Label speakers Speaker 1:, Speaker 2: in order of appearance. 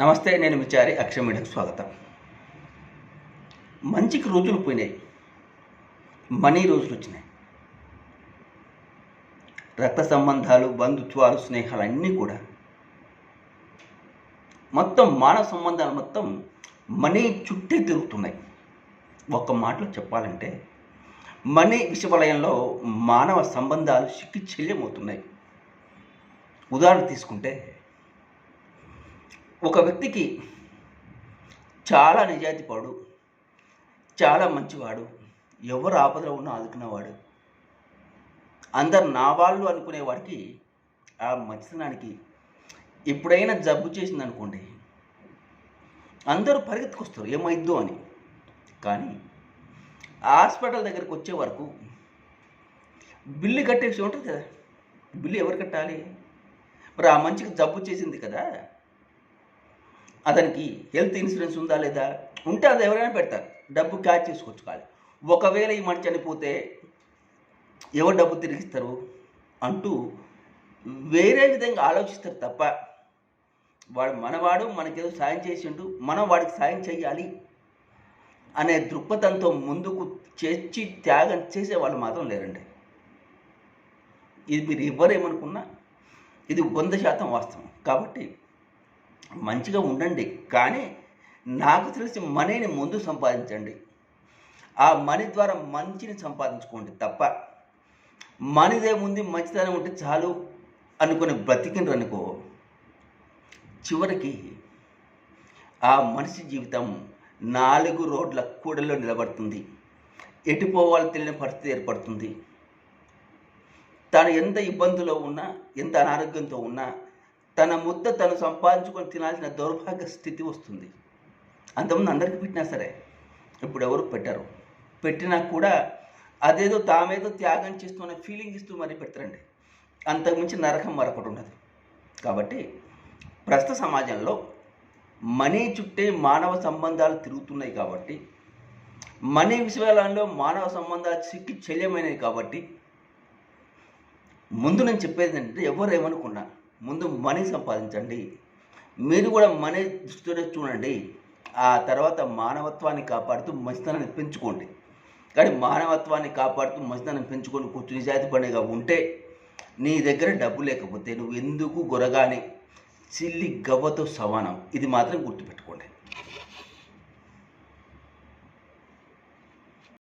Speaker 1: నమస్తే నేను విచారి అక్షయ మీడియాకు స్వాగతం. మంచికి రోజులు పోయినాయి. మనీ రోజులు వచ్చినాయి. రక్త సంబంధాలు బంధుత్వాలు స్నేహాలు అన్నీ కూడా. మొత్తం మానవ సంబంధాలు మొత్తం మనీ చుట్టే తిరుగుతున్నాయి. ఒక్క మాటలో చెప్పాలంటే మనీ విషవలయంలో మానవ సంబంధాలు సిక్కి చెల్యమవుతున్నాయి ఉదాహరణ తీసుకుంటే ఒక వ్యక్తికి చాలా నిజాయితీపడు చాలా మంచివాడు ఎవరు ఆపదలో ఉన్నా ఆదుకునేవాడు. అందరు నా వాళ్ళు అనుకునేవాడికి ఆ మంచితనానికి ఎప్పుడైనా జబ్బు చేసింది అనుకోండి అందరూ పరిగెత్తుకొస్తారు ఏమైద్దో అని. కానీ హాస్పిటల్ దగ్గరికి వచ్చే వరకు బిల్లు కట్టేసి ఉంటుంది కదా బిల్లు ఎవరు కట్టాలి? మరి ఆ మంచికి జబ్బు చేసింది కదా అతనికి హెల్త్ ఇన్సూరెన్స్ ఉందా లేదా? ఉంటే అది ఎవరైనా పెడతారు. డబ్బు క్యాచ్ చేసుకొచ్చుకోవాలి ఒకవేళ ఈ మనిషి చనిపోతే ఎవరు డబ్బు తిరిగిస్తారు అంటూ వేరే విధంగా ఆలోచిస్తారు తప్ప వాడు మనవాడు మనకేదో సాయం చేసిండు మనం వాడికి సాయం చేయాలి అనే దృక్పథంతో ముందుకు చేర్చి త్యాగం చేసే వాళ్ళు మాత్రం లేరండి. ఇది మీరు ఎవరేమనుకున్నా ఇది వంద శాతం వాస్తవం. కాబట్టి మంచిగా ఉండండి కానీ నాకు తెలిసి మనీని ముందు సంపాదించండి. ఆ మనీ ద్వారా మంచిని సంపాదించుకోండి తప్ప మనీదేముంది మంచితనం ఉంటే చాలు అనుకుని బ్రతికినరు అనుకో చివరికి ఆ మనిషి జీవితం నాలుగు రోడ్ల కూడల్లో నిలబడుతుంది. ఎటు పోవాలో తెలియని పరిస్థితి ఏర్పడుతుంది. తాను ఎంత ఇబ్బందులో ఉన్నా ఎంత అనారోగ్యంతో ఉన్నా తన ముద్ద తను సంపాదించుకొని తినాల్సిన దౌర్భాగ్య స్థితి వస్తుంది. అంతకుముందు అందరికీ పెట్టినా సరే ఇప్పుడు ఎవరు పెట్టరు. పెట్టినా కూడా అదేదో తామేదో త్యాగం చేస్తున్న ఫీలింగ్ ఇస్తూ మరీ పెడతారండి. అంతకుమించి నరకం మరొకటి ఉండదు కాబట్టి ప్రస్తుత సమాజంలో మనీ చుట్టే మానవ సంబంధాలు తిరుగుతున్నాయి కాబట్టి మనీ విషయాలలో మానవ సంబంధాలు చిక్కి చెల్యమైనవి కాబట్టి ముందు నేను చెప్పేది ఏంటంటే ఎవరు ఏమనుకున్నా ముందు మనీ సంపాదించండి. మీరు కూడా మనీ దృష్టిలో చూడండి. ఆ తర్వాత మానవత్వాన్ని కాపాడుతూ మంచితనాన్ని పెంచుకోండి. కానీ మానవత్వాన్ని కాపాడుతూ మంచితనం పెంచుకొని కూర్చుని నిజాయితీ పడిగా ఉంటే నీ దగ్గర డబ్బు లేకపోతే నువ్వు ఎందుకు గొరగానే చిల్లి గవ్వతో సమానం. ఇది మాత్రం గుర్తుపెట్టుకోండి.